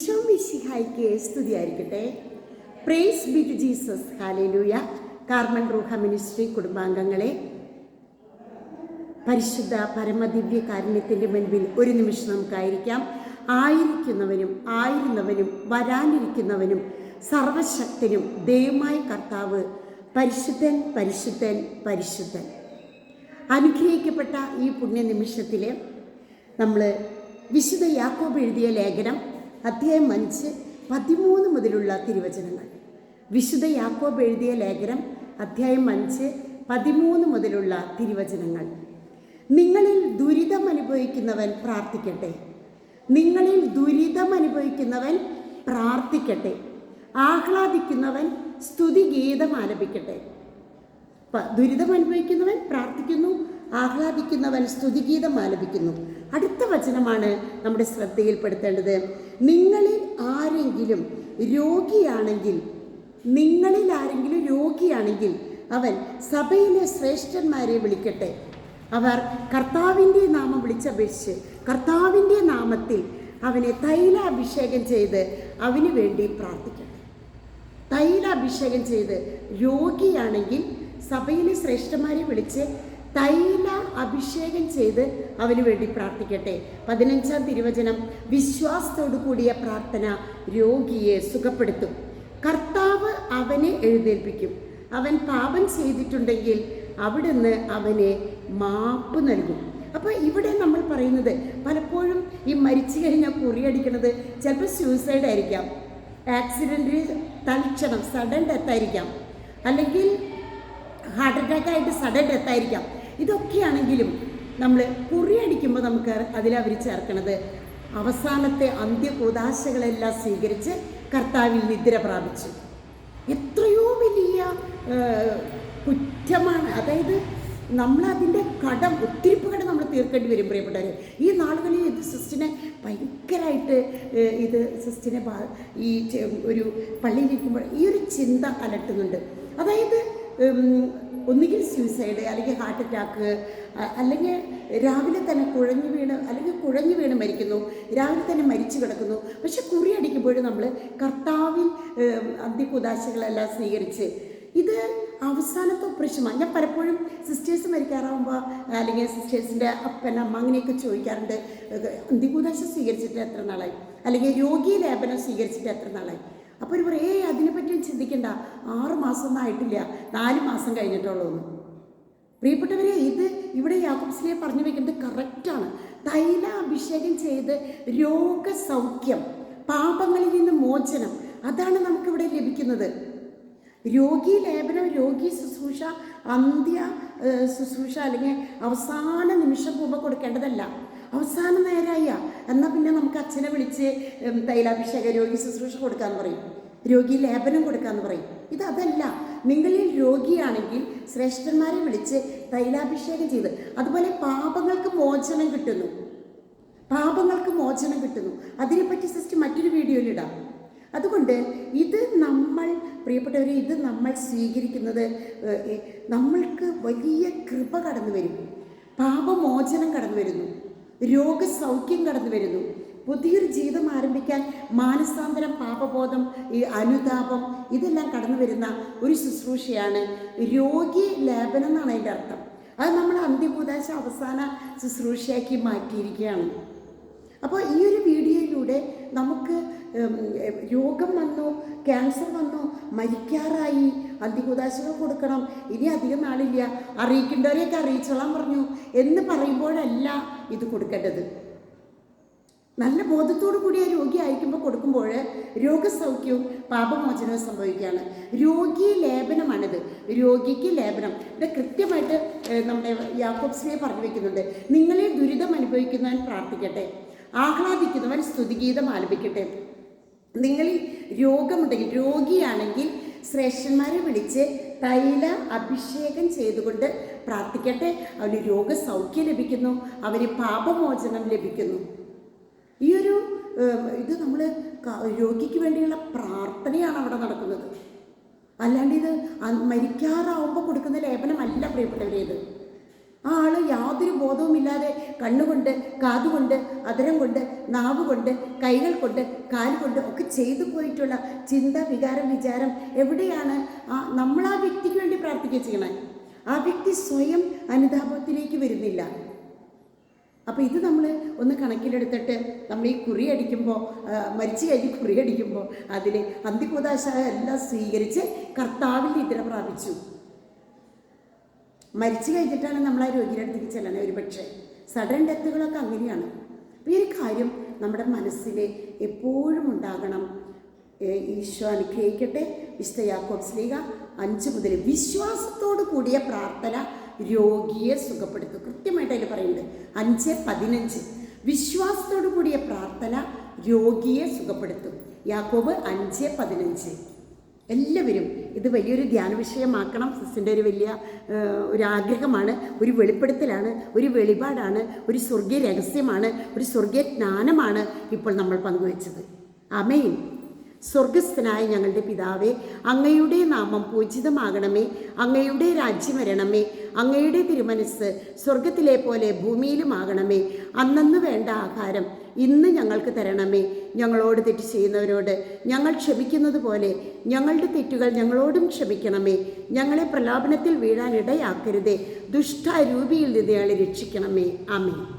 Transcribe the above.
ഈശോമിശിഹായിക്ക് സ്തുതിയായിരിക്കട്ടെ. Praise be to Jesus hallelujah Carmen Rooha ministry കുടുംബാംഗങ്ങളെ പരിശുദ്ധ പരമദിവ്യ കാരുണ്യത്തിന്റെ മുൻപിൽ ഒരു നിമിഷം നമുക്കായിരിക്കാം. ആയിരിക്കുന്നവനും ആയിരുന്നവനും വരാനിരിക്കുന്നവനും സർവശക്തനും ദൈവമായ കർത്താവ് പരിശുദ്ധൻ പരിശുദ്ധൻ പരിശുദ്ധൻ. അനുഗ്രഹിക്കപ്പെട്ട ഈ പുണ്യനിമിഷത്തിൽ നമ്മൾ വിശുദ്ധ യാക്കോബ് എഴുതിയ ലേഖനം അധ്യായം അഞ്ച് പതിമൂന്ന് മുതലുള്ള തിരുവചനങ്ങൾ. വിശുദ്ധ യാക്കോബ് എഴുതിയ ലേഖനം അധ്യായം അഞ്ച് പതിമൂന്ന് മുതലുള്ള തിരുവചനങ്ങൾ. നിങ്ങളിൽ ദുരിതം അനുഭവിക്കുന്നവൻ പ്രാർത്ഥിക്കട്ടെ. നിങ്ങളിൽ ദുരിതം അനുഭവിക്കുന്നവൻ പ്രാർത്ഥിക്കട്ടെ. ആഹ്ലാദിക്കുന്നവൻ സ്തുതിഗീതം ആലപിക്കട്ടെ. ദുരിതം അനുഭവിക്കുന്നവൻ പ്രാർത്ഥിക്കുന്നു ആഹ്ലാദിക്കുന്നവൻ സ്തുതിഗീതം ആലപിക്കുന്നു. അടുത്ത വചനമാണ് നമ്മുടെ ശ്രദ്ധയിൽപ്പെടുത്തേണ്ടത്. നിങ്ങളിൽ ആരെങ്കിലും രോഗിയാണെങ്കിൽ നിങ്ങളിൽ ആരെങ്കിലും രോഗിയാണെങ്കിൽ അവൻ സഭയിലെ ശ്രേഷ്ഠന്മാരെ വിളിക്കട്ടെ. അവർ കർത്താവിന്റെ നാമം വിളിച്ചപേക്ഷിച്ച് കർത്താവിന്റെ നാമത്തിൽ അവനെ തൈലാഭിഷേകം ചെയ്ത് അവന് വേണ്ടി പ്രാർത്ഥിക്കട്ടെ. തൈലാഭിഷേകം ചെയ്ത് രോഗിയാണെങ്കിൽ സഭയിലെ ശ്രേഷ്ഠന്മാരെ വിളിച്ച് തൈല അഭിഷേകം ചെയ്ത് അവന് വേണ്ടി പ്രാർത്ഥിക്കട്ടെ. പതിനഞ്ചാം തിരുവചനം വിശ്വാസത്തോടു കൂടിയ പ്രാർത്ഥന രോഗിയെ സുഖപ്പെടുത്തും. കർത്താവ് അവനെ എഴുന്നേൽപ്പിക്കും. അവൻ പാപം ചെയ്തിട്ടുണ്ടെങ്കിൽ അവിടുന്ന് അവനെ മാപ്പ് നൽകും. അപ്പോൾ ഇവിടെ നമ്മൾ പറയുന്നത് പലപ്പോഴും ഈ മരിച്ചു കഴിഞ്ഞാൽ കുറിയടിക്കുന്നത് ചിലപ്പോൾ സ്യൂസൈഡ് ആയിരിക്കാം. ആക്സിഡന്റിൽ തൽക്ഷണം സഡൻ ഡെത്ത് ആയിരിക്കാം. അല്ലെങ്കിൽ ഹാർട്ട് അറ്റാക്ക് ആയിട്ട് സഡൻ ഡെത്ത് ആയിരിക്കാം. ഇതൊക്കെയാണെങ്കിലും നമ്മൾ കുറിയടിക്കുമ്പോൾ നമുക്ക് അതിൽ അവർ ചേർക്കണത് അവസാനത്തെ അന്ത്യകൂതാശകളെല്ലാം സ്വീകരിച്ച് കർത്താവിൽ നിദ്ര പ്രാപിച്ചു. എത്രയോ വലിയ കുറ്റമാണ്. അതായത് നമ്മളതിന്റെ കടം ഒത്തിരിപ്പ് കടം നമ്മൾ തീർക്കേണ്ടി വരും പ്രിയപ്പെട്ടവർ ഈ നാളുകളിൽ ഇത് സിസ്റ്റിനെ ഭയങ്കരമായിട്ട് ഇത് സിസ്റ്റിനെ ഈ ഒരു പള്ളിയിലിരിക്കുമ്പോൾ ഈ ഒരു ചിന്ത അലട്ടുന്നുണ്ട്. അതായത് ഒന്നുകിൽ സ്യൂസൈഡ് അല്ലെങ്കിൽ ഹാർട്ട് അറ്റാക്ക് അല്ലെങ്കിൽ രാവിലെ തന്നെ കുഴഞ്ഞു വീണ് അല്ലെങ്കിൽ കുഴഞ്ഞു വീണ് മരിക്കുന്നു രാവിലെ തന്നെ മരിച്ചു കിടക്കുന്നു. പക്ഷെ കുറി അടിക്കുമ്പോഴും നമ്മൾ കർത്താവിൽ അന്ത്യകുദാശകളെല്ലാം സ്വീകരിച്ച് ഇത് അവസാനത്തെ പ്രശ്നമാണ്. ഞാൻ പലപ്പോഴും സിസ്റ്റേഴ്സ് മരിക്കാറാവുമ്പോൾ അല്ലെങ്കിൽ സിസ്റ്റേഴ്സിന്റെ അപ്പൻ അമ്മ അങ്ങനെയൊക്കെ ചോദിക്കാറുണ്ട്. അന്തികൂദാശ സ്വീകരിച്ചിട്ട് എത്ര നാളായി? അല്ലെങ്കിൽ രോഗി ലേപനം സ്വീകരിച്ചിട്ട് എത്ര നാളായി? അപ്പോൾ ഒരു പറയും അതിനെപ്പറ്റി ചിന്തിക്കണ്ട. ആറ് മാസം ഒന്നും ആയിട്ടില്ല. നാല് മാസം കഴിഞ്ഞിട്ടുള്ളൂ എന്ന്. പ്രിയപ്പെട്ടവരെ ഇത് ഇവിടെ യാക്കോബ്സിലെ പറഞ്ഞു വെക്കുന്നത് കറക്റ്റാണ് തൈല അഭിഷേകം ചെയ്ത് രോഗസൗഖ്യം പാപങ്ങളിൽ നിന്ന് മോചനം അതാണ് നമുക്കിവിടെ ലഭിക്കുന്നത്. രോഗി ലേപനം രോഗി ശുശ്രൂഷ അന്ത്യ ശുശ്രൂഷ അല്ലെങ്കിൽ അവസാന നിമിഷം മുമ്പ് കൊടുക്കേണ്ടതല്ല. അവസാന നേരമായ എന്നാൽ പിന്നെ നമുക്ക് അച്ഛനെ വിളിച്ച് തൈലാഭിഷേക രോഗി ശുശ്രൂഷ കൊടുക്കാന്ന് പറയും. രോഗി ലേപനം കൊടുക്കാന്ന് പറയും. ഇത് അതല്ല നിങ്ങളിൽ രോഗിയാണെങ്കിൽ ശ്രേഷ്ഠന്മാരെ വിളിച്ച് തൈലാഭിഷേകം ചെയ്ത് അതുപോലെ പാപങ്ങൾക്ക് മോചനം കിട്ടുന്നു. പാപങ്ങൾക്ക് മോചനം കിട്ടുന്നു. അതിനെപ്പറ്റി സിസ്റ്റർ മറ്റൊരു വീഡിയോയിലിടാം അതുകൊണ്ട് ഇത് നമ്മൾ പ്രിയപ്പെട്ടവരെ ഇത് നമ്മൾ സ്വീകരിക്കുന്നത് നമ്മൾക്ക് വലിയ കൃപ കടന്നു വരും. പാപമോചനം കടന്നു വരുന്നു. രോഗസൗഖ്യം കടന്നു വരുന്നു. പുതിയൊരു ജീവിതം ആരംഭിക്കാൻ മാനസാന്തരം പാപബോധം ഈ അനുതാപം ഇതെല്ലാം കടന്നു വരുന്ന ഒരു ശുശ്രൂഷയാണ് രോഗി ലേപനം എന്നാണ് അതിന്റെ അർത്ഥം. അത് നമ്മൾ അന്ത്യകൂതാശ അവസാന ശുശ്രൂഷയാക്കി മാറ്റിയിരിക്കുകയാണ്. അപ്പോൾ ഈ ഒരു വീഡിയോയിലൂടെ നമുക്ക് രോഗം വന്നു ക്യാൻസർ വന്നു മരിക്കാറായി അന്തികുദാശകൾ കൊടുക്കണം ഇനി അധികം നാളില്ല അറിയിക്കേണ്ടവരെയൊക്കെ അറിയിച്ചോളാൻ പറഞ്ഞു എന്ന് പറയുമ്പോഴല്ല ഇത് കൊടുക്കേണ്ടത്. നല്ല ബോധത്തോടു കൂടി ആ രോഗി അയക്കുമ്പോൾ കൊടുക്കുമ്പോൾ രോഗസൗഖ്യവും പാപമോചനവും സംഭവിക്കുകയാണ്. രോഗി ലേപനമാണിത്. രോഗിക്ക് ലേപനം. ഇത് കൃത്യമായിട്ട് നമ്മുടെ യാക്കോബ്സിനെ പറഞ്ഞു വെക്കുന്നുണ്ട്. നിങ്ങളെ ദുരിതം അനുഭവിക്കുന്നവൻ പ്രാർത്ഥിക്കട്ടെ. ആഹ്ലാദിക്കുന്നവൻ സ്തുതിഗീതം ആലപിക്കട്ടെ. നിങ്ങളിൽ രോഗമുണ്ടെങ്കിൽ രോഗിയാണെങ്കിൽ ശ്രേഷ്ഠന്മാരെ വിളിച്ച് തൈല അഭിഷേകം ചെയ്തുകൊണ്ട് പ്രാർത്ഥിക്കട്ടെ. അവന് രോഗസൗഖ്യം ലഭിക്കുന്നു. അവന് പാപമോചനം ലഭിക്കുന്നു. ഈ ഒരു ഇത് നമ്മൾ രോഗിക്ക് വേണ്ടിയുള്ള പ്രാർത്ഥനയാണ് അവിടെ നടക്കുന്നത്. അല്ലാണ്ട് ഇത് മരിക്കാറാവുമ്പോൾ കൊടുക്കുന്ന ലേപനമല്ല പ്രിയപ്പെട്ടവരെ ഇത്. ആ ആൾ യാതൊരു ബോധവുമില്ലാതെ കണ്ണുകൊണ്ട് കാതുകൊണ്ട് അതരം കൊണ്ട് നാവ് കൊണ്ട് കൈകൾ കൊണ്ട് കാൽ കൊണ്ട് ഒക്കെ ചെയ്തു പോയിട്ടുള്ള ചിന്ത വികാരം വിചാരം എവിടെയാണ് ആ നമ്മൾ ആ വ്യക്തിക്ക് വേണ്ടി പ്രാർത്ഥിക്കുക ചെയ്യണേ ആ വ്യക്തി സ്വയം അനുതാപത്തിലേക്ക് വരുന്നില്ല. അപ്പോൾ ഇത് നമ്മൾ ഒന്ന് കണക്കിലെടുത്തിട്ട് നമ്മൾ ഈ കുറി അടിക്കുമ്പോൾ മരിച്ചു കഴിഞ്ഞ് കുറി അടിക്കുമ്പോൾ അതിൽ അന്തികുദാശ എല്ലാം സ്വീകരിച്ച് കർത്താവിൽ നിദ്ര പ്രാപിച്ചു. മരിച്ചു കഴിഞ്ഞിട്ടാണ് നമ്മൾ ആ രോഗിയുടെ അടുത്തേക്ക് ഒരു പക്ഷേ സഡൻ ഡെത്തുകളൊക്കെ അങ്ങനെയാണ്. അപ്പോൾ ഈ ഒരു കാര്യം നമ്മുടെ മനസ്സിൽ എപ്പോഴും ഉണ്ടാകണം. ഈശോ അനുഗ്രഹിക്കട്ടെ വിശുദ്ധ യാക്കോബ് സ്ലീഹ അഞ്ച് മുതൽ വിശ്വാസത്തോടു കൂടിയ പ്രാർത്ഥന രോഗിയെ സുഖപ്പെടുത്തും. കൃത്യമായിട്ട് അതിൽ പറയുന്നുണ്ട്. അഞ്ച് പതിനഞ്ച്. വിശ്വാസത്തോടു കൂടിയ പ്രാർത്ഥന രോഗിയെ സുഖപ്പെടുത്തും. യാക്കോബ് അഞ്ച് പതിനഞ്ച്. എല്ലാവരും ഇത് വലിയൊരു ധ്യാന വിഷയമാക്കണം. സിസിന്റെ ഒരു വലിയ ഒരു ആഗ്രഹമാണ്. ഒരു വെളിപ്പെടുത്തലാണ്. ഒരു വെളിപാടാണ്. ഒരു സ്വർഗീയ രഹസ്യമാണ്. ഒരു സ്വർഗീയ ജ്ഞാനമാണ് ഇപ്പോൾ നമ്മൾ പങ്കുവച്ചത്. അമേൻ സ്വർഗസ്ഥനായ ഞങ്ങളുടെ പിതാവേ അങ്ങയുടെ നാമം പൂജിതമാകണമേ അങ്ങയുടെ രാജ്യം വരണമേ അങ്ങയുടെ തിരുമനസ് സ്വർഗത്തിലെ പോലെ ഭൂമിയിലുമാകണമേ അന്നന്ന് വേണ്ട ആഹാരം ഇന്ന് ഞങ്ങൾക്ക് തരണമേ. ഞങ്ങളോട് തെറ്റ് ചെയ്യുന്നവരോട് ഞങ്ങൾ ക്ഷമിക്കുന്നത് പോലെ ഞങ്ങളുടെ തെറ്റുകൾ ഞങ്ങളോടും ക്ഷമിക്കണമേ. ഞങ്ങളെ പ്രലാപനത്തിൽ വീഴാനിടയാക്കരുതേ ദുഷ്ടാരൂപിയിൽ നിന്ന് ഞങ്ങളെ രക്ഷിക്കണമേ. ആമേ